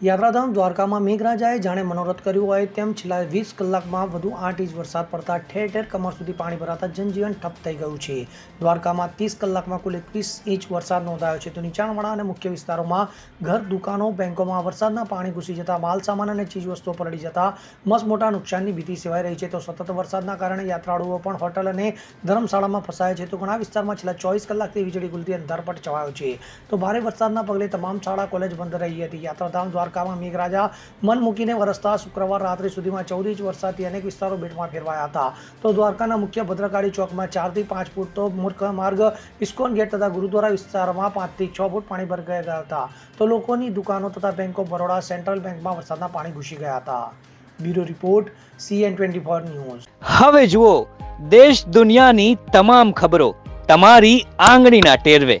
યાત્રાધામ દ્વારકામાં મેઘરાજાએ જાણે મનોરથ કર્યું હોય તેમ છેલ્લા વીસ કલાકમાં વધુ આઠ ઇંચ વરસાદ પડતા ઠેર ઠેર કમર સુધી પાણી ભરાતા જનજીવન ઠપ થઈ ગયું છે. દ્વારકામાં ત્રીસ કલાકમાં કુલ એકવીસ ઇંચ વરસાદ નોંધાયો છે. તો નીચાણવાળા અને મુખ્ય વિસ્તારોમાં ઘર, દુકાનો, બેંકોમાં વરસાદના પાણી ઘૂસી જતા, માલસામાન અને ચીજવસ્તુઓ પલળી જતા મસ્ત મોટા નુકસાનની ભીતિ સેવાઈ રહી છે. તો સતત વરસાદના કારણે યાત્રાળુઓ પણ હોટલ અને ધર્મશાળામાં ફસાયા છે. તો ઘણા વિસ્તારમાં છેલ્લા ચોવીસ કલાકથી વીજળી ગુલતી અંધારપટ છવાયો છે. તો ભારે વરસાદના પગલે તમામ શાળા, કોલેજ બંધ રહી હતી. યાત્રાધામ દ્વારકામાં મેઘરાજા મન મૂકીને વરસતા શુક્રવાર રાત્રિ સુધીમાં ચૌદ ઇંચ વરસાદથી અનેક વિસ્તારો બેટમાં ફેરવાયા હતા. તો દ્વારકાના મુખ્ય ભદ્રકાળી ચોકમાં ચારથી પાંચ ફૂટ તો મૂર્ખ માર્ગ ઇસ્કોન ગેટ તથા ગુરુદ્વારા વિસ્તારમાં પાંચથી છ ફૂટ પાણી ભર ગયા હતા. તો લોકોની દુકાનો તથા બેંક ઓફ બરોડા સેન્ટ્રલ બેંકમાં વરસાદના પાણી ઘૂસી ગયા હતા. Bureau report, CN twenty four news. હવે જુઓ, દેશ દુનિયાની તમામ ખબરો તમારી આંગળીના ટેરવે.